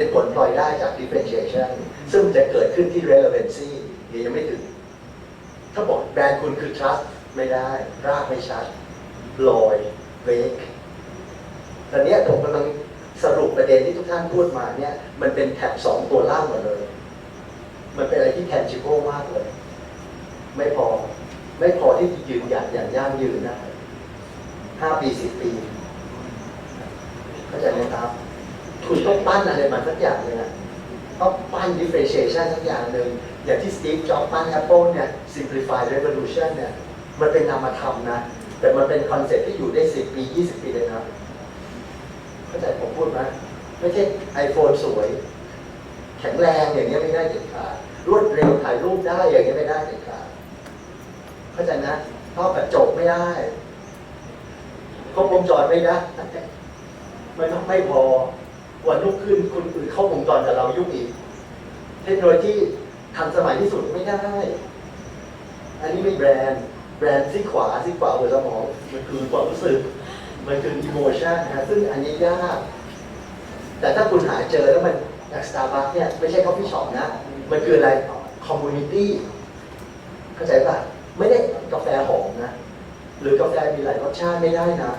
เป็นผลพลอยได้จาก differentiation ซึ่งจะเกิดขึ้นที่ relevancy เดี๋ยวยังไม่ถึง ถ้าบอกแบรนด์คุณคือ trust ไม่ได้ รากไม่ชัด ลอยเวกตอนเนี้ยผมกำลังสรุปประเด็นที่ทุกท่านพูดมาเนี่ย มันเป็นแท็บสองตัวล่างหมดเลย มันเป็นอะไรที่ tangible มากเลย ไม่พอ ไม่พอที่จะยืนหยัดอย่างยั่งยืนได้ห้าปีสิบปี เข้าใจไหมครับ คุณต้องปั้นอะไรมาสักอย่างหนึ่งอะต้องปั้น differentiation สักอย่างหนึ่งอย่างที่ Steve Jobs ปั้น Apple เนี่ย simplify revolution เนี่ยมันเป็นนามธรรมนะ แต่มันเป็นคอนเซ็ปที่อยู่ได้ 10 ปี 20 ปีเลยนะเข้าใจผมพูดไหมไม่ใช่ iPhone สวย แข็งแรงอย่างเงี้ยไม่ได้เด็ดขาดรวดเร็วถ่ายรูปได้อย่างเงี้ยไม่ได้เด็ดขาดเข้าใจนะชอบแบบจบไม่ได้ครบวงจรไม่ได้มันต้องไม่พอ วันลุกขึ้นคนอื่นเข้าวงจรกับเรายุ่งอีก เทคโนโลยีทันสมัยที่สุดไม่ได้ อันนี้ไม่แบรนด์ แบรนด์ที่ขวาที่ขวาหัวสมองมันคือความรู้สึก มันคืออิโมชันนะซึ่งอันนี้ยาก แต่ถ้าคุณหาเจอแล้วมันจากสตาร์บัคเนี่ยไม่ใช่ coffee shop นะ มันคืออะไร community เข้าใจป่ะ ไม่ได้กาแฟหอมนะ หรือกาแฟมีหลายรสชาติไม่ได้นะ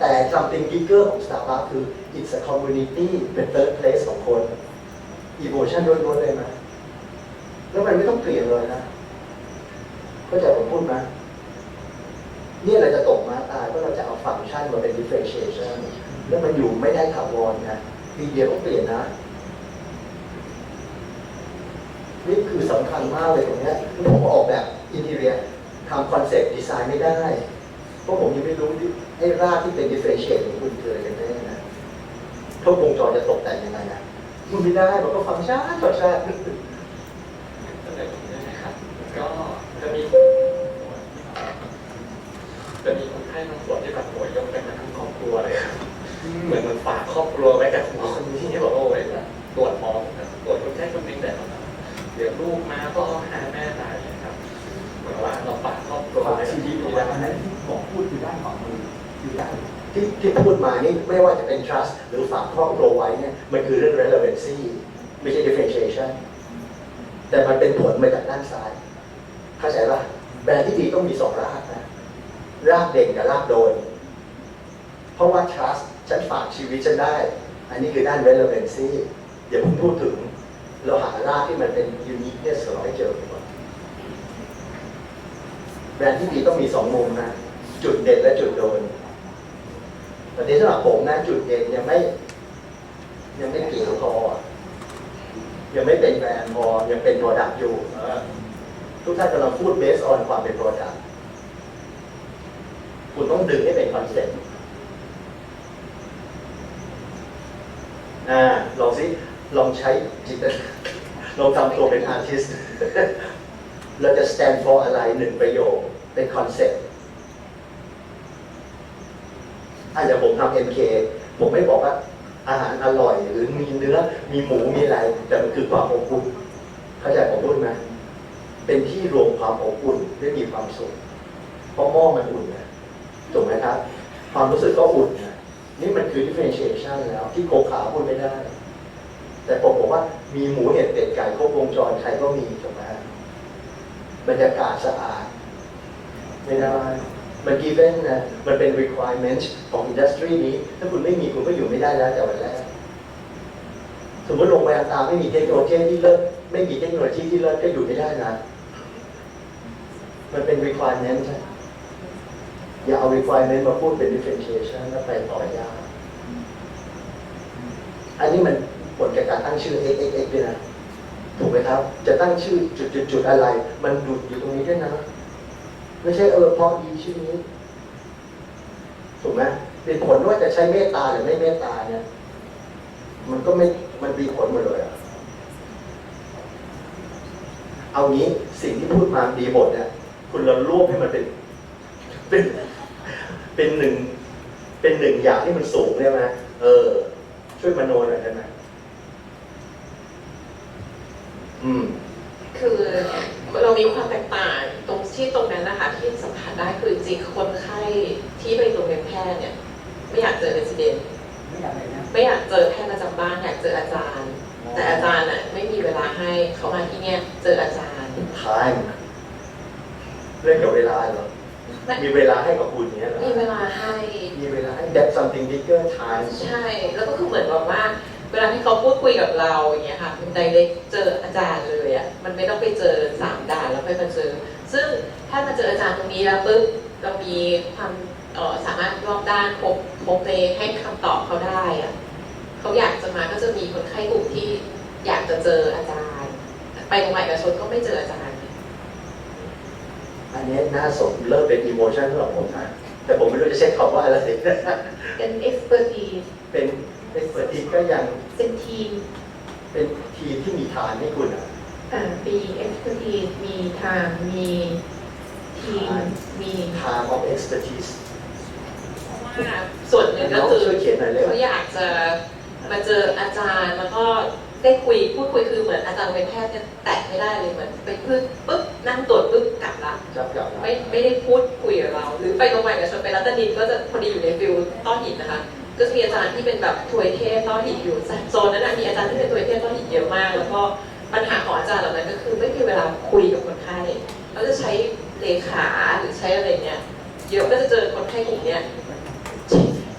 แต่ something bigger ของ Starbucks คือ it's a community เป็น third place ของคน emotion ล้วนๆเลยนะแล้วมันไม่ต้องเปลี่ยนเลยนะเข้าใจผมพูดไหมเนี่ยเราจะตกมาตายเพราะเราจะเอาฟังก์ชันมาเป็น differentiation แล้วมันอยู่ไม่ได้ถาวรนะทีเดียวก็เปลี่ยนนะ นี่คือสำคัญมากเลยตรงนี้ผมออกแบบอินทีเรียทำคอนเซ็ปต์ดีไซน์ไม่ได้ เพราะผมยังไม่รู้ไอ้รากที่เป็น differentiate ของคุณคืออะไรกันแน่นะทุกวงจรจะตกแต่งยังไงนะมันไม่ได้มันก็ฟังก์ชันฟังก์ชันเสนออย่างนี้นะครับก็จะมีจะมีคนไข้บางส่วนที่แบบโวยยกกันมาทั้งครอบครัวเลยครับเหมือนมันฝากครอบครัวไว้กับหมอคนนี้บอกว่าโอ้ยตรวจหมอตรวจคนไข้คนหนึงแต่เดี๋ยวลูกมาก็หาแม่ตายนะครับเหมือนว่าเราฝากครอบครัวขอไว้ชีที่วิตดี ของแล้เราวอันนั้นที่พูดคือด้านของมือคือด้านที่ที่พูดมานี่ไม่ว่าจะเป็น trust หรือฝากครอบครัวไว้เนี่ยมันคือเรื่อง relevancy ไม่ใช่ differentiation แต่มันเป็นผลมาจากด้านซ้าย เข้าใจป่ะแบรนด์ที่ดีต้องมีสองรากนะ รากเด่นกับรากโดน เพราะว่า trust ฉันฝากชีวิตฉันได้ อันนี้คือด้าน relevancy อย่าเพิ่งพูดถึง เราหารากที่มันเป็น uniqueness ของเราให้เจอดีกว่าแบรนด์ที่ดีต้องมีสองมุมนะ จุดเด่นและจุดโดนแต่ในสำหรับผมนะจุดเด่นยังไม่ ยังไม่เกี่ยวพอยังไม่เป็นแบรนด์พอยังเป็น product อยู่ทุกท่านกำลังพูด based on ความเป็น product คุณต้องดึงให้เป็นคอนเซ็ปต์ลองสิลองใช้จิตลองทำตัวเป็นอาร์ติสต์เราจะ stand for อะไรหนึ่งประโยคเป็นคอนเซ็ปต์ อาจจะผมทำ MK ผมไม่บอกว่าอาหารอร่อย หรือมีเนื้อมีหมูมีอะไร แต่มันคือความอบอุ่นเข้าใจผมพูดไหมเป็นที่รวมความอบอุ่นและมีความสุขเพราะหม้อมันอุ่นนะถูกไหมครับ ความรู้สึกก็อุ่นนะนี่มันคือ differentiation แล้ว ที่โคขาพูดไม่ได้ แต่ผมบอกว่ามีหมูเห็ดเป็ดไก่ครบวงจรใครก็มีถูกไหมบรรยากาศสะอาด ไม่ได้ มัน given นะมันเป็น requirement ของอินดัสทรีนี้ ถ้าคุณไม่มีคุณก็อยู่ไม่ได้แล้วแต่วันแรก สมมติโรงพยาบาลไม่มีเทคโนโลยีที่เลิศไม่มีเทคโนโลยีที่เลิศก็อยู่ไม่ได้นะมันเป็น requirement อย่าเอา requirement มาพูดเป็น differentiation แล้วไปต่อยากอันนี้มันผลจากการตั้งชื่อ x x x ด้วยนะ ถูกไหมครับ จะตั้งชื่อจุดจุดจุดอะไร มันดูดอยู่ตรงนี้ด้วยนะ ไม่ใช่เออพอดีชื่อนี้ถูกไหมเป็นผลว่าจะใช้เมตตาหรือไม่เมตตาเนี่ย มันก็ไม่มันมีผลหมดเลยอะเอางี้สิ่งที่พูดมาดีหมดเนี่ยคุณเรารวบให้มันเป็น เป็นเป็นหนึ่ง เป็นหนึ่งอย่างที่มันสูงได้ไหมเออ ช่วยมโนหน่อยได้ไหมอืม คือเรามีความแตกต่างตรง ที่ตรงนั้นนะคะที่สัมผัสได้คือจริงๆคนไข้ที่ไปโรงเรียนแพทย์เนี่ยไม่อยากเจอเรสซิเดนไม่อยากเลยนะไม่อยากเจอแพทย์ประจำบ้านอยากเจออาจารย์ แต่อาจารย์อะไม่มีเวลาให้เขามาที่เนี่ยเจออาจารย์ time เรื่องเกี่ยวกับเวลาเหรอมีเวลาให้กับคุณเนี้ยเหรอมีเวลาให้มีเวลาให้ that something bigger time ใช่ แล้วก็คือเหมือนแบบว่าเวลาที่เขาพูดคุยกับเราอย่างเงี้ยค่ะคุณไดเรกเจออาจารย์เลยอะมันไม่ต้องไปเจอสามด่านแล้วค่อยมาเจอ ซึ่งถ้ามาเจออาจารย์ตรงนี้แล้วปุ๊บเรามีความเอ่อสามารถรอบด้านครบครบเลยให้คำตอบเขาได้อะเขาอยากจะมาก็จะมีคนไข้กลุ่มที่อยากจะเจออาจารย์ ไปโรงพยาบาลเอกชนก็ไม่เจออาจารย์ อันนี้น่าสนเริ่มเป็น emotion สำหรับผมนะแต่ผมไม่รู้จะใช้คำว่าอะไรเป็น expertise เป็น expertise ก็ยังเป็นทีม เป็นทีมที่มีฐานให้คุณอะ อ่ามี expertise มีทางมีทีมมี time of expertise เพราะว่าส่วนหนึ่งก็น้องคือช่วยเขียนหน่อยเร็วเขาอยากจะมาเจออาจารย์แล้วก็ได้คุยพูดคุยคือเหมือนอาจารย์เป็นแพทย์เนี่ยแตะไม่ได้เลยเหมือนไปพึ่งปุ๊บนั่งตรวจปุ๊บกลับละ จับจับนะไม่ไม่ได้พูดคุยกับเรา หรือไปโรงพยาบาลเอกชนไปรัตนินก็จะพอดีอยู่ในฟิลต้อหินนะคะ ก็จะมีอาจารย์ที่เป็นแบบถวยเทพต้อหินอยู่โซนนั้นนะมีอาจารย์ที่เป็นถวยเทพต้อหินเยอะมาก แล้วก็ ปัญหาของอาจารย์เหล่านั้นก็คือไม่มีเวลาคุยกับคนไข้เราจะใช้เลขาหรือใช้อะไรเงี้ยเยอะก็จะเจอคนไข้กลุ่มเนี้ย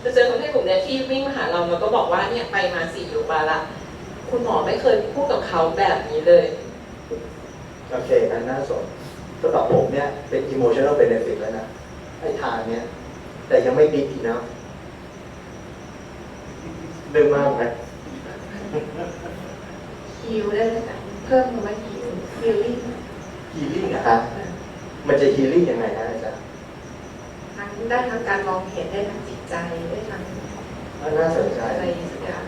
จะเจอคนไข้กลุ่มเนี้ยที่วิ่งมาหาเราแล้วก็บอกว่าเนี่ยไปมาสี่โรงพยาบาลละคุณหมอไม่เคยพูดกับเขาแบบนี้เลยโอเคอันน่าสนสำหรับผมเนี่ยเป็น emotional benefit แล้วนะไอ้ทางเนี้ยแต่ยังไม่ big enough เรื่องมากไหมฮิวได้ไหมคะเพิ่มคำว่าฮิวฮิลลิ่ง healing อะฮะมันจะ healing ยังไงฮะอาจารย์ทั้งได้ทั้งการมองเห็นได้ทั้งจิตใจได้ทั้งน่าสนใจอะไรสักอย่าง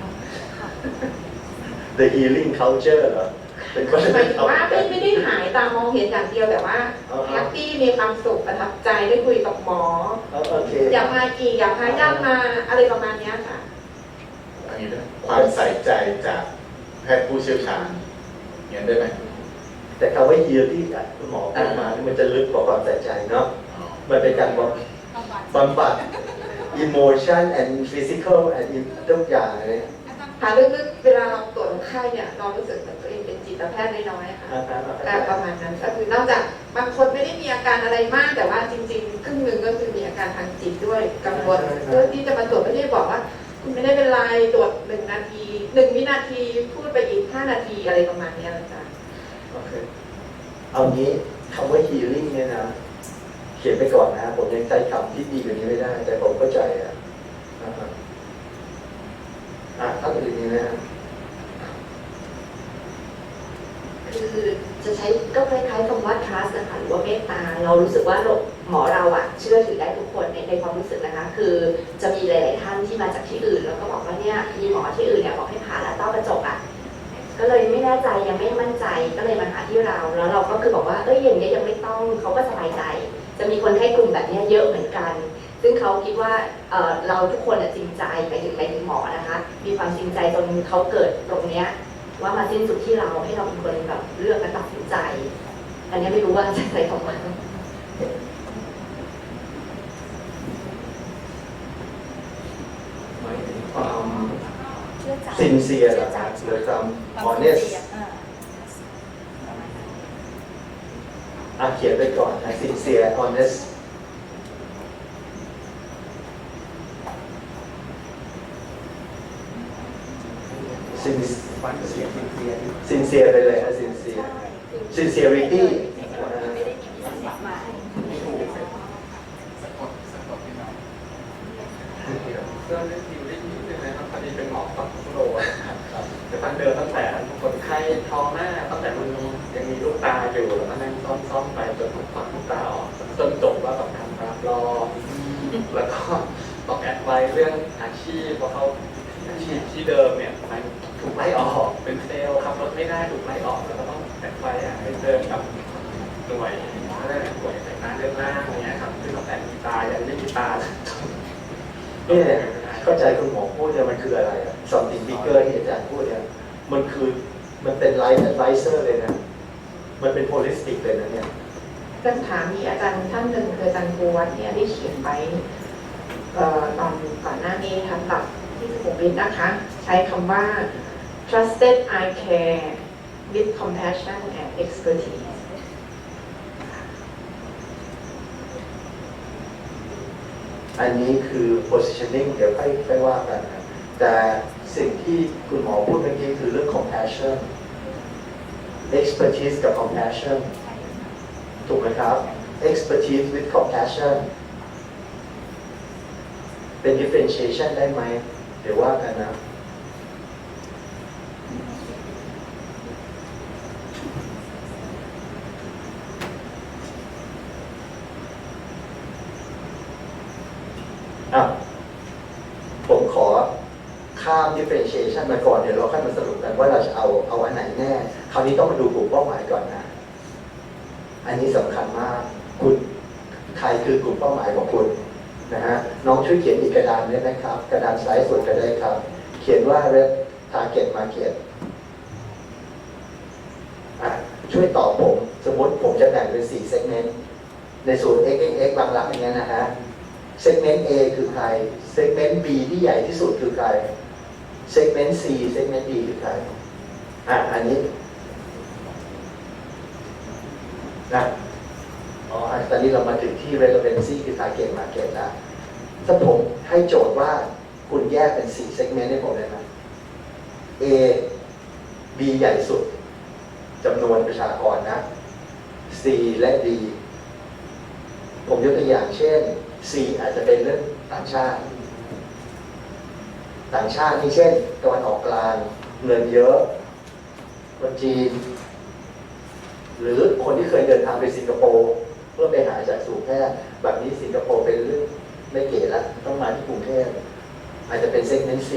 the healing culture เหรอเป็นคนหมายถึงว่าไม่ไม่ได้หายตามมองเห็นอย่างเดียวแต่ว่าเอาแฮเอาปปี้มีความสุขประทับใจได้คุยกับหมอเอาโอเคอยากมาอีกอยากมาย่างมาอะไรประมาณเนี้ยค่ะอันนี้ด้วยความใส่ใจจากแพทย์ผู้เชี่ยวชาญ อย่างนั้นได้ไหมแต่คำว่า healing อะคุณหมอพูดมานี่มันจะลึกกว่าความใส่ใจเนาะมันเป็นการบำบำบัด emotion and physical and ทุกอย่างเลยค่ะลึกๆเวลาเราตรวจคนไข้เนี่ยเรารู้สึกเหมือนตัวเองเป็นจิตแพทย์น้อยๆค่ะแต่ประมาณนั้นก็คือนอกจากบางคนไม่ได้มีอาการอะไรมาก แต่ว่าจริง ๆ ครึ่งหนึ่งก็คือมีอาการทางจิตด้วยกังวลเพื่อที่จะมาตรวจไม่ได้บอกว่าคุณ ไม่ได้เป็นไรตรวจหนึ่งนาทีหนึ่งวินาทีพูดไปอีกห้านาทีอะไรประมาณเนี้ยนะจ๊ะโอเคเอางี้คำว่า healing เนี่ยนะเขียนไปก่อนนะผมยังใช้คำที่ดีกว่านี้ไม่ได้ แต่ผมเข้าใจอะอ่าฮะอะท่านอื่นมีไหมฮะคือจะใช้ก็คล้ายๆคำว่า trust นะคะหรือว่าเมตตา เรารู้สึกว่าหมอเราอะเชื่อถือได้ทุกคนในในความรู้สึกนะคะ คือจะมีห ว่าเนี่ยมีหมอที่อื่นเนี่ยบอกให้ผ่าแล้วต้อกระจกอะก็เลยไม่แน่ใจยังไม่มั่นใจก็เลยมาหาที่เรา แล้วเราก็คือบอกว่าเอ้ยอย่างนี้ยังไม่ต้องเขาก็สบายใจ จะมีคนให้กลุ่มแบบนี้เยอะเหมือนกัน ซึ่งเขาคิดว่าเเราทุกคนจริงใจไปถึงไปถึงหมอนะคะ มีความจริงใจจนเขาเกิดตรงเนี้ยว่ามาสิ้นสุดที่เราให้เราเป็นคนแบบเลือกและตัดสินใจ อันนี้ไม่รู้ว่าจะใช้คำว่า หมายถึงความ sincere เหรอฮะหรือความ honest อะเขียนไปก่อนนะ sincere honest sin ฟันเสียงเสียง sincere ไปเลยฮะ sincere sincerity ไม่ถูก สะกดสะกดให้หน่อย เรื่องนี้ฮิวลิ่งนิดนึงนะครับพอดีเป็นหมอฟังโลนะครับแต่ตั้งเดินตั้งแต่คนไข้ท้องหน้าตั้งแต่มันยังมีลูกตาอยู่แล้วก็นั่งซ่อมๆไปจนถูกควักลูกตาออกจนจบว่าต้องทำรับรองแล้วก็บอกแอดไว้เรื่องอาชีพเพราะเขาอาชีพที่เดิมเนี่ยมันถูกไล่ออกเป็นเซลล์ขับรถไม่ได้ถูกไล่ออกแล้วก็ต้องแอดไว้อะให้เดินกับหน่วยเขาเรียกอะไรหน่วยสายตาเรื่องล่างอย่างเงี้ยครับซึ่งตั้งแต่มีตายังไม่มีตาเลย เนี่ยเข้าใจคุณหมอพูดเนี่ยมันคืออะไรอะ something bigger ที่อาจารย์พูดเนี่ย มันคือมันเป็น life advisor เลยนะ มันเป็น holistic เลยนะเนี่ย คำถามมีอาจารย์ท่าน หนึ่งคืออาจารย์ภูวัฒน์เนี่ยได้เขียนไว้ตอนก่อนหน้านี้ทำตัดที่สุขุมวิทนะคะ ใช้คำว่า trusted eye care with compassion and expertise อันนี้คือ positioning เดี๋ยวค่อยค่อยว่ากันนะแต่สิ่งที่คุณหมอพูดเมื่อกี้คือเรื่อง compassion expertise กับ compassion ถูกไหมครับ expertise with compassion เป็น differentiation ได้ไหม เดี๋ยวว่ากันนะอะผมขอข้าม differentiation มาก่อน เดี๋ยวเราค่อยมาสรุปกันว่าเราจะเอาเอาอันไหนแน่ คราวนี้ต้องมาดูกลุ่มเป้าหมายก่อนนะ อันนี้สำคัญมาก คุณใครคือกลุ่มเป้าหมายของคุณ น้องช่วยเขียนอีกกระดานได้ไหมครับ กระดานซ้ายสุดก็ได้ครับ เขียนว่า red target market ช่วยตอบผม สมมติผมจะแบ่งเป็น4 segment ในสูตร x x x บางหลักอย่างเงี้ยนะฮะ segment A คือใคร segment B ที่ใหญ่ที่สุดคือใคร segment C segment D คือใครอะอันนี้นะอ๋อตอนนี้เรามาถึงที่ relevancy คือ target market แล้ว ถ้าผมให้โจทย์ว่าคุณแยกเป็น4 segment ให้ผมเลยนะ A B ใหญ่สุดจำนวนประชากรนะ C และ D ผมยกตัวอย่างเช่น C อาจจะเป็นเรื่องต่างชาติ ต่างชาตินี่เช่นตะวันออกกลางเงินเยอะคนจีน หรือคนที่เคยเดินทางไปสิงคโปร์เพื่อไปหาจากสู่แพทย์แบบนี้สิงคโปร์เป็นเรื่อง ไม่เก๋ละต้องมาที่กรุงเทพอาจจะเป็นเซกเมนต์ C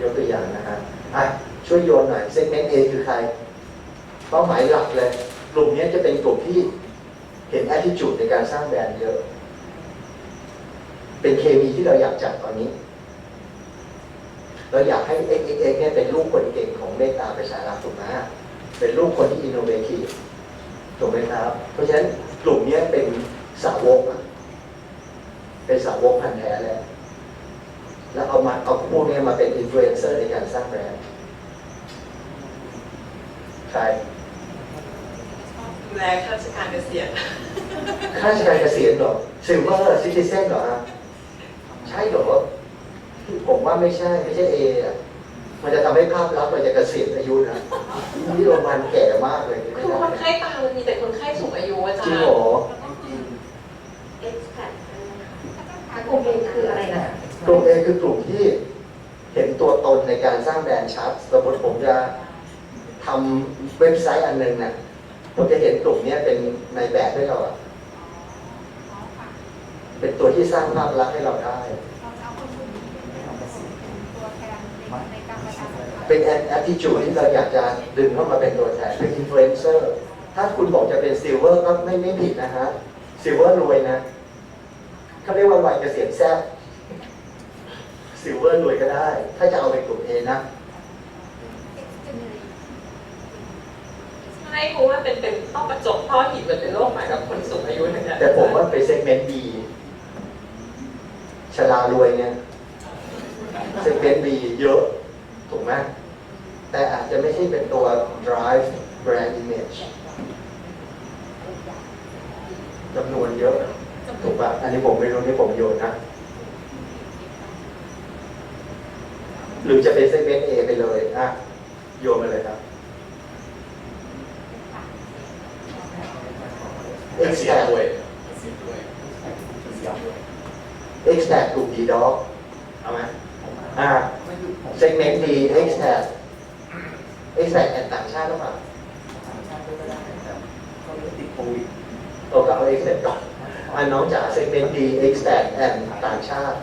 ยกตัวอย่างนะฮะอะช่วยโยนหน่อยเซกเมนต์ A คือใครเป้าหมายหลักเลย กลุ่มนี้จะเป็นกลุ่มที่เห็น attitude ในการสร้างแบรนด์เยอะ เป็นเคมีที่เราอยากจัดตอนนี้ เราอยากให้ X X X เนี่ยเป็นลูกคนเก่งของเมตตาประชารัฐถูกไหมเป็นลูกคนที่ innovative ถูกไหมครับ เพราะฉะนั้นกลุ่มนี้เป็นสาวกอะ เป็นสาวกพันธุ์แท้แล้ว แล้วเอามาเอาพวกเนี้ยมาเป็นอินฟลูเอนเซอร์ในการสร้างแบรนด์ใครดูแลข้าราชการเกษียณข้าราชการเกษียณเหรอซิลเวอร์ซิติเซนเหรอฮะใช่เหรอผมว่าไม่ใช่ไม่ใช่เออะมันจะทำให้ภาพลักษณ์เราจะเกษียณอายุนะนี่โรงพยาบาลแก่มากเลยไม่คือได้คนไข้ตามันมีแต่คนไข้สูงอายุอาจาร จริง ย์ เหรอ expat กลุ่มเอคืออะไรนะ กลุ่มเอคือกลุ่มที่เห็นตัวตนในการสร้างแบรนด์ชัด สมมติผมจะทำเว็บไซต์อันหนึงเนี่ยผมจะเห็นกลุ่มเนี้ยเป็นในแบบให้เราอะเป็นตัวที่สร้างภาพลักษณ์ให้เราได้ เป็นแอ t ติจูดที่เราอยากจะดึงเข้ามาเป็นตัวแทน เป็นอินฟลูเอนเซอร์ ถ้าคุณบอกจะเป็นซิลเวอร์ก็ไม่ไม่ผิดนะฮะ ซิลเวอร์รวยนะ เขาเรียกว่าวัยเกษียณแซ่บ ซิลเวอร์รวยก็ได้ ถ้าจะเอาเป็นกลุ่มเอนะไม่เพราะว่าเป็นเป็นต้องประจบท่อหินเหมือนเป็นโรคหมายกับคนสูงอายุเหมือนกันแต่ผมว่าเป็นเซกเมนต์บีชรารวยเนี่ยเซกเมนต์บีเยอะ ถูกไหมแต่อาจจะไม่ใช่เป็นตัว drive brand image จำนวนเยอะ ถูกป่ะอันนี้ผมไม่รู้นี่ผมโยนนะ หรือจะเป็นเซกเมนต์ A ไปเลยอะโยนมาเลยครับเสีย expat ด้วย expat กลุ่มดีด็อกเอาไหมอ่าเซกเมนต์ D expat expat แอนต่างชาติหรือเปล่าติดโควิดเราก็เอา expat ก่อนอ่าน้องจ๋าเซกเมนต์ D expat แอนต่างชาติ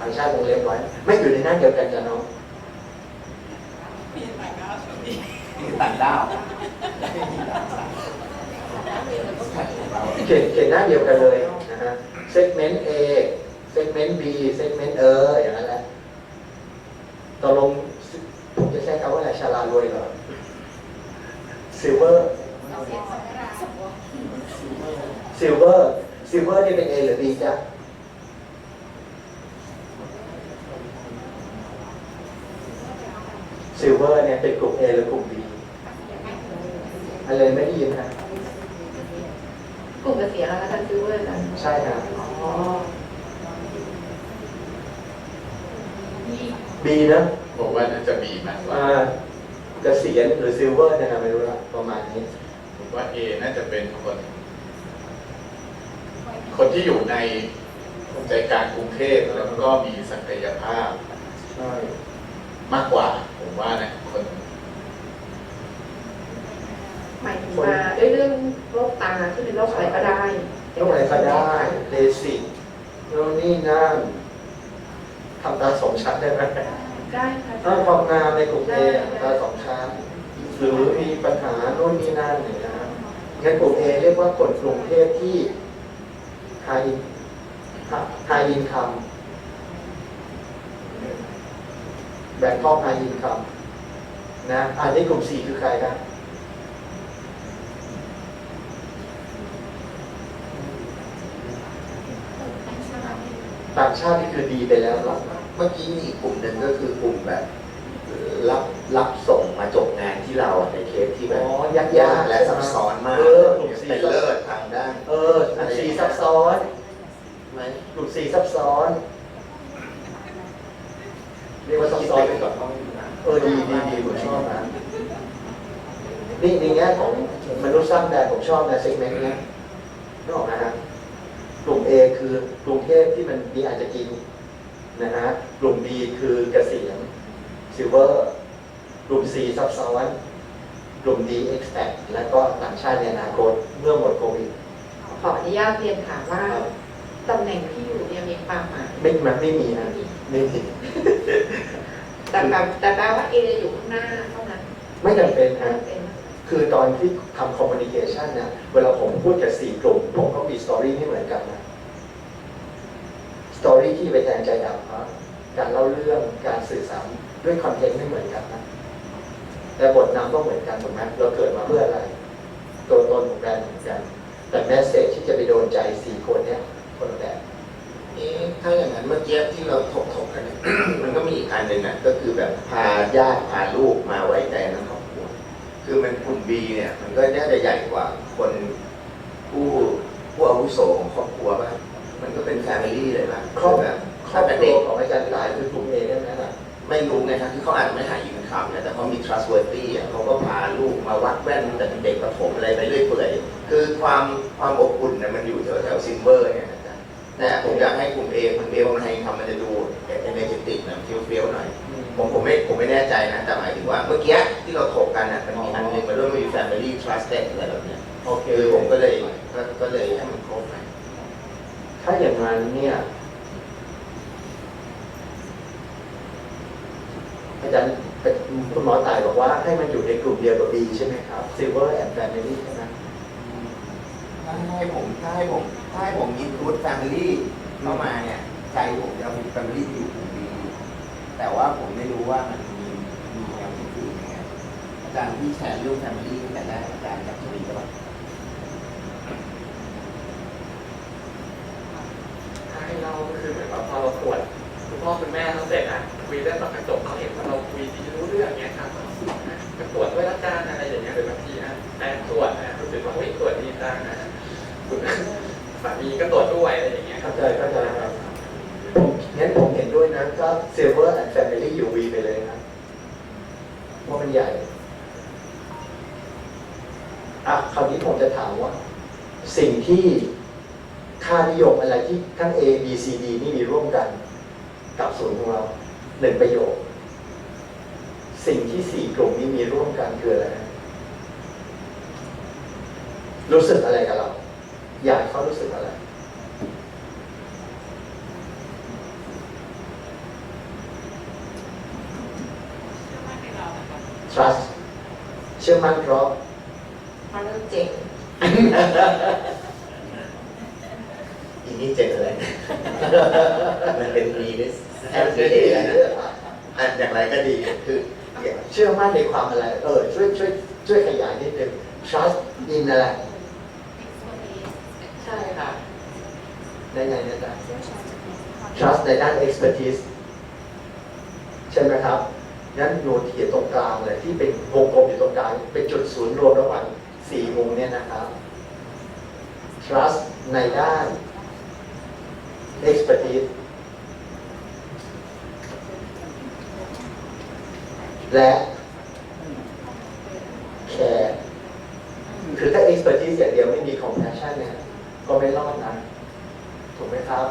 ต่างชาติวงเล็บไว้ ไม่อยู่ในหน้าเดียวกันจ้ะน้องมีต่างด้าวเขียนเขียนหน้าเดียวกันเลยนะฮะเซกเมนต์ A เซกเมนต์ B เซกเมนต์เอออย่างนั้นแหละตกลงผมจะใช้คำว่าอะไรชาลารวยเหรอซิลเวอร์ซิลเวอร์ซิลเวอร์นี่เป็น A หรือ B จ๊ะ ซิลซิลเวอร์เนี่ยเป็นกลุ่ม A หรือกลุ่ม B อะไรไม่ได้ยินฮะกลุ่มเกษียณแล้วกันซิลเวอร์กันใช่ครับ อ๋อ B นะผมว่าน่าจะมีมากกว่าอ่าเกษียณหรือซิลเวอร์เนี่ยนะไม่รู้ละประมาณนี้ ผมว่า A น่าจะเป็นคน คนที่อยู่ในใจกลางกรุงเทพแล้วก็มีศักยภาพใช่ มากกว่าผมว่านะคนหมายถึงมาด้วยเรื่องโรคตาที่เป็นโรคอะไรก็ได้ต้องอะไรก็ได้เลสิกโน่นนี่นั่นทำตาสองชั้นได้ไหมได้ค่ะถ้าความงามในกลุ่ม A อะตาสองชั้นหรือมีปัญหาโน่นนี่นั่นเนี่ยนะงั้นกลุ่ม A เรียกว่าคนกรุงเทพที่ high in- high income แบงคอก high income นะอันนี้กลุ่ม 4 คือใครครับต่างชาตินี่คือดีไปแล้วหรอเมื่อกี้มีอีกกลุ่มหนึ่งก็คือกลุ่มแบบ รับรับส่งมาจบงานที่เราอะในเคสที่แบอ๋บอยากยากและซับซ้อนมากเออกลุ่มเป็น4เลิศทางด้านเออกลุ่ม4ซับซ้อนไหมกลุ่ม4ซับซ้อน เรียกว่าซับซ้อนไปก่อนเออดีดีดีผมชอบนะนี่ในแง่ของมนุษย์สร้างแบรนด์ผมชอบนะเซกเมนต์เนี้ยนึกออกไหมฮะกลุ่ม A คือกรุงเทพที่มันมีอาจจะกินนะฮะกลุ่ม B คือเกษียณซิลเวอร์กลุ่ม C ซับซ้อนกลุ่ม D expat และก็ต่างชาติในอนาคตเมื่อหมดโควิดขออนุญาตเรียนถามว่าตำแหน่งที่อยู่เนี่ยมีความหมายไม่มันไม่มีนะไม่มี แต่แบบแต่แปลว่าเอจะอยู่ข้างหน้าเท่านั้นไม่จำเป็นไม่ฮะจำเป็นคือตอนที่ทำคอมมูนิเคชันเนี่ยเวลาผมพูดกับสี่กลุ่มผมก็มีสตอรี่ไม่เหมือนกันนะสตอรี่ที่ไปแทนใจดำครับการเล่าเรื่องการสื่อสารด้วยคอนเทนต์ไม่เหมือนกันนะแต่บทนำก็เหมือนกันถูกไหมเราเกิดมาเพื่ออะไร ตัวตนของแบรนด์เหมือนกัน แต่แมสเซจที่จะไปโดนใจสี่คนเนี่ยคนละแบบ เอ๊ะถ้าอย่างนั้นเมื่อกี้ที่เราถกถกๆกันเนี่ย มันก็มีอีกอันหนึ่งนะก็คือแบบพาญาติพาลูกมาไว้ใจทั้งครอบครัวคือมันกลุ่ม B เนี่ย มันก็น่าจะใหญ่กว่าคนผู้ผู้อาวุโสของครอบครัวป่ะมันก็เป็นแฟมิลี่เลยป่ะครอบแบบครถ้าอบเป็นครัเด็วกของอาจารย์ตายคือกลุ่มเอได้ไหมล่ะไม่รู้ไงครับที่เขาอาจจะไม่หาอินคัมนะแต่เขามี trustworthy อะเขาก็พาลูกมาวัดแว่นตั้งแต่เป็นเด็กประถมอะไรไปเรื่อยเปื่อยคือความความอบอุ่นเนี่ยมันอยู่แถวแถวซิลเวอร์เนี่ยนะจ๊ะ แต่ผมอยากให้กลุ่ม A กลุ่ม A มันให้ทำมันจะดูเอเนจิติกหน่อยเฟี้ยวๆหน่อย ผมผมไม่ผมไม่แน่ใจนะ แต่หมายถึงว่าเมื่อกี้ที่เราถกกันนะมันมีอันหนึงมาด้วยมันมี family trusted อะไรแบบเนี้ยโอเคคือผมก็เลยก็ก็เลยให้มันครบไปถ้าอย่างนั้นเนี่ย อาจารย์คุณหมอตายบอกว่าให้มันอยู่ในกลุ่มเดียวกับ B ใช่ไหมครับ Silver and Family ใช่ไหมถ้าให้ผมถ้าให้ผมถ้าให้ผมอินคลูดแฟมิลี่เข้ามาเนี่ยใจผมจะมีแฟมิลี่อยู่กลุ่มดีแต่ว่าผมไม่รู้ว่ามันมีมีแนวคิดอื่นยังไงอาจารย์ที่แชร์เรื่องแฟมิลี่ตั้งแต่แรกอาจารย์อยากจะมีหรือเปล่าถ้าให้เราคือเหมือนว่าพอเราตรวจคุณพ่อคุณแม่เราเสร็จอะคุยเรื่องกับกระจกเขาเห็นว่าเราคุยดีรู้เรื่องเงี้ยครับก็ตรวจด้วยละกันอะไรอย่างเงี้ยหรือบางทีอะแฟนตรวจนะรู้สึกว่าเฮ้ยตรวจดีจังนะคุณ สามีก็ตรวจด้วยอะไรอย่างเงี้ยเข้าใจเข้าใจครับผมงั้นผมเห็นด้วยนะก็ Silver and Family อยู่ V ไปเลยนะเพราะมันใหญ่อะคราวนี้ผมจะถามว่า สิ่งที่ค่านิยมอะไรที่ทั้ง A B C D นี่มีร่วมกัน กับศูนย์ของเราหนึ่งประโยค สิ่งที่สี่กลุ่มนี้มีร่วมกันคืออะไรรู้สึกอะไรกับเรา อยากให้เขารู้สึกอะไร trust เชื่อมั่นเพราะเพราะเรื่องเจ๋งอีนี่เจ็ดอะไร มันเป็นมีนิสแอนซีเอนะอะอย่างไรก็ดีคือเชื่อมั่นในความอะไร เออช่วยช่วยช่วยขยายนิดนึง trust in อะไร ใช่ค่ะได้ไงนะจ๊ะ trust ในด้าน expertise ใช่ไหมครับงั้นโน้ตเขียนตรงกลางเลยที่เป็นวงกลมอยู่ตรงกลาง เป็นจุดศูนย์รวมระหว่างสี่มุมเนี่ยนะครับ trust ในด้าน expertise และ care คือถ้า expertise อย่างเดียวไม่มี compassion เนี่ย ก็ ไม่รอดนะถูกไหมครับ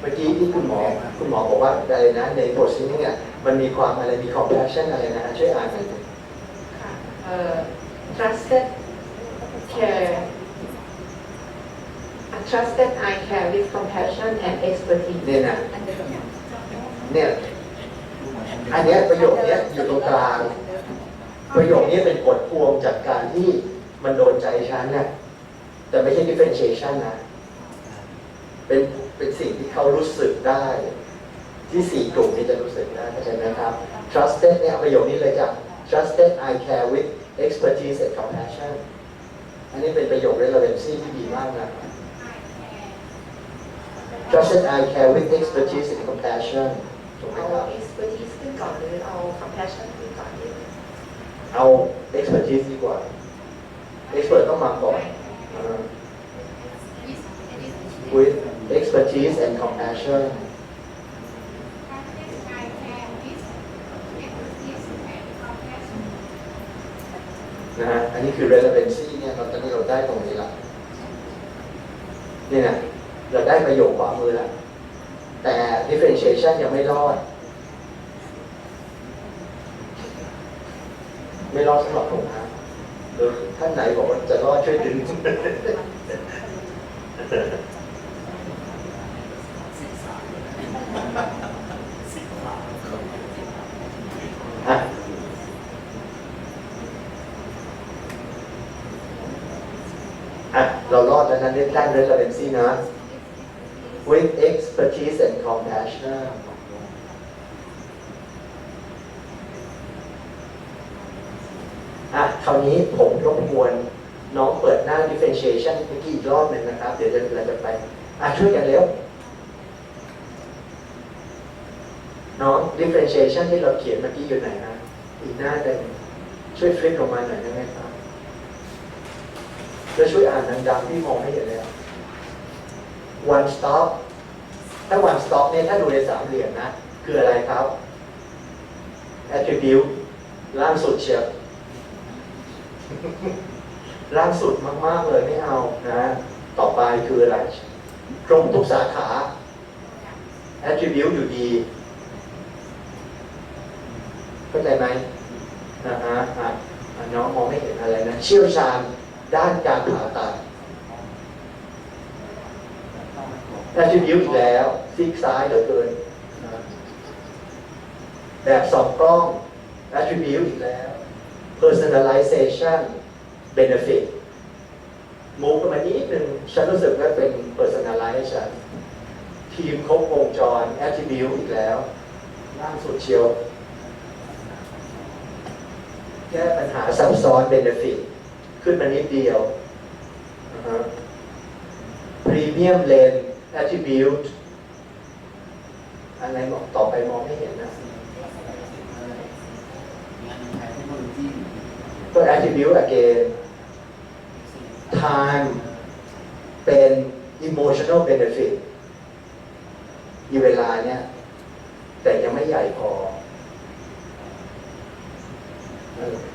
เมื่อกี้ที่คุณหมอคุณหมอบอกว่าอะไรนะ ในบทนี้เนี่ยมันมีความอะไรมี compassion อะไรนะช่วยอ่านหน่อยสิค่ะเอ่อ trusted care a trusted eye care with compassion and expertise เนี่ยนะเนี่ยอันเนี้ยประโยคเนี้ยอยู่ตรงกลาง ประโยคนี้เป็นผลพวงจากการที่มันโดนใจฉันนะ แต่ไม่ใช่ differentiation นะ เป็นเป็นสิ่งที่เขารู้สึกได้ ที่สี่กลุ่มนี้จะรู้สึกได้เข้าใจไหมครับ trusted เนี่ยประโยคนี้เลยจ้ะ trusted I care with expertise and compassion อันนี้เป็นประโยค relevancy ที่ดีมากนะ trusted I care with expertise and compassion ถูกไหมเอาครับ expertise ขึ้นก่อนหรือเอา compassion ขึ้นก่อนดีเอา expertise ดีกว่า expert ต้องมาก่อนอ่า with expertise and compassion นะฮะ อันนี้คือ relevancy เนี่ยเราตอนนี้เราได้ตรงนี้ละนี่นะ เราได้ประโยคขวามือแล้วแต่ differentiation ยังไม่รอด ไม่รอดสำหรับผมนะหรือ ท่านไหนบอกว่าจะรอดช่วยดึงอะอะเรารอดแล้วนะเรื่องด้าน relevancy นะ with expertise and compassion อะ คราวนี้ผมรบกวนน้องเปิดหน้า differentiation เมื่อ กี้อีกรอบหนึ่งนะครับ เดี๋ยวจะเราจะไปอะช่วยกันเร็วน้อง differentiation ที่เราเขียนเมื่อกี้อยู่ไหนนะอีกหน้าหนึ่งช่วยฟลิปลงมาหน่อยได้ไหมครับแล้วช่วยอ่านดังๆที่มองให้เห็นเลยอะ one stop ถ้า one stop เนี่ยถ้าดูในสามเหลี่ยมนะ คืออะไรครับ attribute ล่างสุดเชียว ล่าสุดมาก ๆ เลยไม่เอานะ ต่อไปคืออะไร ตรงทุกสาขา attribute อยู่ดีเข้าใจไหมนะฮะอะน้องมองไม่เห็นอะไรนะ เชี่ยวชาญด้านการผ่าตัด attribute อีกแล้วซีกซ้ายเหลือเกิน แบบสองกล้อง attribute อีกแล้ว personalization benefit มูฟกันมานิดนึงฉันรู้สึกว่าเป็น personalization ทีมครบวงจร attribute อีกแล้วล่างสุดเชียว แก้ปัญหาซับซ้อน benefit ขึ้นมานิดเดียวนะฮะ premium lane attribute อะไรบอกต่อไปมองไม่เห็นนะก็ attribute again time เป็น emotional benefit อีเวลาเนี่ย แต่ยังไม่ใหญ่พอ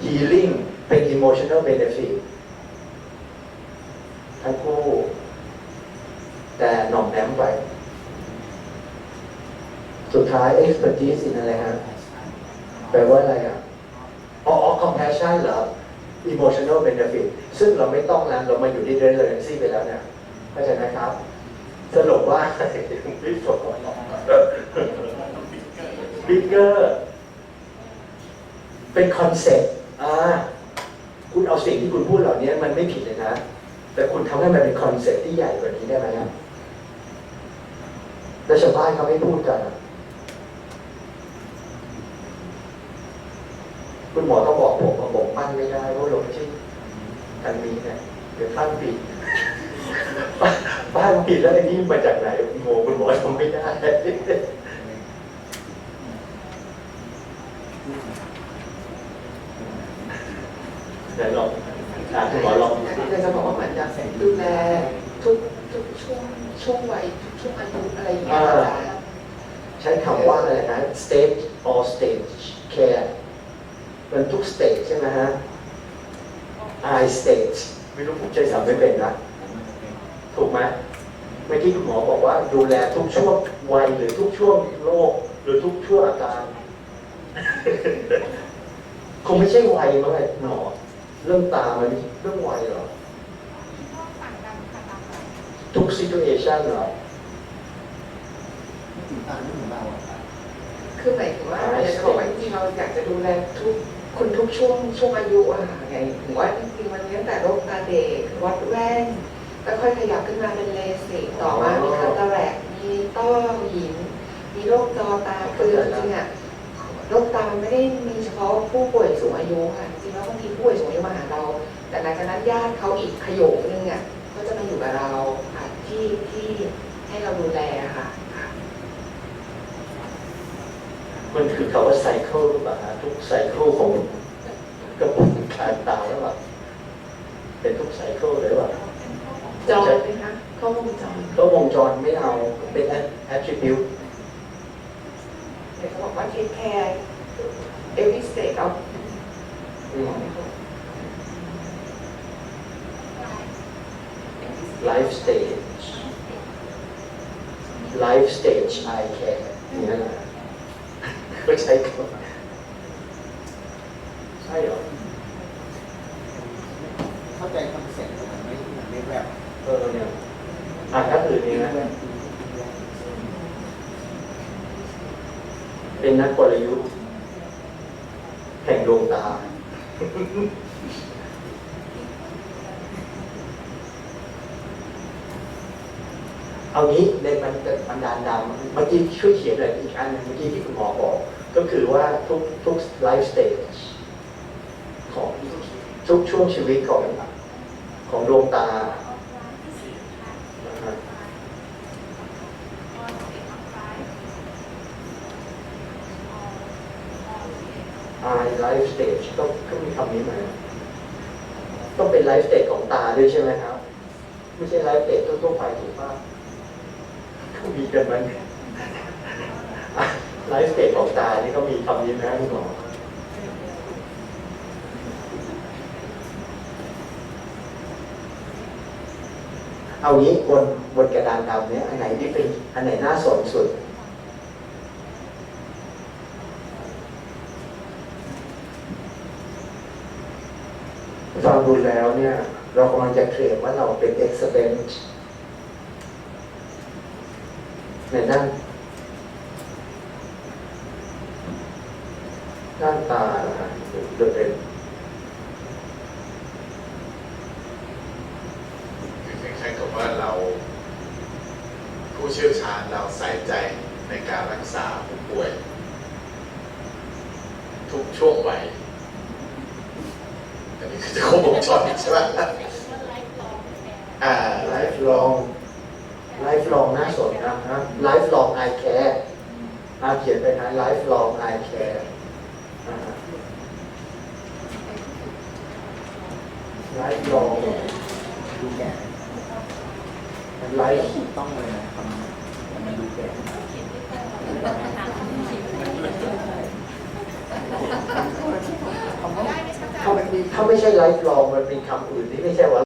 healing เป็น emotional benefit ทั้งคู่ แต่หน่อมแนมไป สุดท้าย expertise in อะไรฮะแปลว่าอะไรอะ อ๋อ compassion เหรอ emotional benefit ซึ่งเราไม่ต้องแล้วเรามาอยู่ที่ relevancy ไปแล้วเนี่ยเข้าใจไหมครับ สรุปว่าบิ๊กโฟ bigger เป็นคอนเซ็ปต์อ่าคุณเอาสิ่งที่คุณพูดเหล่านี้มันไม่ผิดเลยนะ แต่คุณทำให้มันเป็นคอนเซ็ปต์ที่ใหญ่กว่านี้ได้ไหมแล้วชาวบ้านเขาไม่พูดกันคุณหมอต้องบอก ปั้นไม่ได้เพาลงชิดกันนี้เนี่ยเดี๋ยวปั้นปิดบ้านปิดแล้วไอ้นี่มาจากไหนโง่คุณหมอทำไม่ได้แต่ลองคุณหมอลองแต่จะบอกว่าเหมือนจะดูแลทุกช่วงช่วงวัยช่วงอายุอะไรอย่างเงี้ยใช้คำว่าอะไรนะ stage or stage care มันทุก stage ใช่ไหมฮะ I stage ไม่รู้ผมใช้คำไม่เป็นนะ ถูกไหมเมื่อกี้คุณหมอบอกว่าดูแลทุกช่วงวัยหรือทุกช่วงโรคหรือทุกช่วงอาการ คงไม่ใช่วัยมั้งไอ้หมอเรื่องตามันเรื่องวัยเหรอ ทุก situation เหรอถึงตาไม่เหมือนเราอะคือหมายถึงว่าอยากจะบอกว่าจริงๆเราอยากจะดูแลทุก คนทุกช่วงช่วงอายุอะค่ะไงถึงว่าจริงๆมันมีตั้งแต่โรคตาเด็กวัดแว่นแล้วค่อยขยับขึ้นมาเป็นเลสิกต่อมามีคาตาแรกมีต้อหิน มีโรคจอตาคือจริงๆอะโรคตามันไม่ได้มีเฉพาะผู้ป่วยสูงอายุค่ะจริงๆแล้วบางทีผู้ป่วยสูงอายุมาหาเรา แต่หลังจากนั้นญาติเขาอีกขยงนึงอะก็จะมาอยู่กับเราค่ะที่ที่ให้เราดูแลค่ะ มันคือคำว่าไซเคิลหรือเปล่าฮะทุกไซเคิลของกระบวนการตาแล้วแบบเป็นทุกไซเคิลเลยว่าจอไหมคะข้อมูลจอก็วงจรไม่เอาเป็น attribute เดี๋ยวเขาบอกว่า take care every state of อืม life stage life stage I care อย่างนี้นะ ก็ใช้คำใช่เหรอ เข้าใจคอนเซ็ปต์แต่มันไม่มันไม่แบบ เออเนี่ยอ่านถ้าอื่นนี่นะ เป็นนักกลยุทธ์แห่งดวงตา เอางี้ในมันบรรดาลดำเมื่อกี้ช่วยเขียนหน่อยอีกอันหนึงเมื่อกี้ที่คุณหมอบอก ก็คือว่าทุกทุกไลฟ์สเตจของ ทุกช่วงชีวิตของของดวงตานะฮะ I life stage ต้องต้องมีคำนี้ไหมต้องเป็นไลฟ์สเตจของตาด้วยใช่ไหมครับ ไม่ใช่ไลฟ์สเตจทั่วๆไปถูกป่ะเขามีกันไหมไลฟ์สเตจของตานี่ก็มีคำนี้ไหมคุณหมอ เอางี้บนบนกระดานดำเนี้ยอันไหนที่เป็นอันไหนน่าสนสุด ฟังดูแล้วเนี่ย เรากำลังจะเคลมว่าเราเป็น excellent ในด้านด้านตานะฮะจะเป็น คือคล้ายๆกับว่าเรา ผู้เชี่ยวชาญเราใส่ใจในการรักษาผู้ป่วย ทุก ช่วงวัยอันนี้คือจะครบวงจรใช่ไหมอ่าไลฟ์ลองไลฟ์ลองน่าสนนะนะไลฟ์ลองไอแคร์อาเขียนไปนะไลฟ์ลอง อ่า lifelong ดูแก่ life ถูกต้องเลยนะคำนี้แต่มันดูแก่ เขาไม่ใช่ไลฟ์ลองมันเป็นคำอื่นที่ไม่ใช่ว่า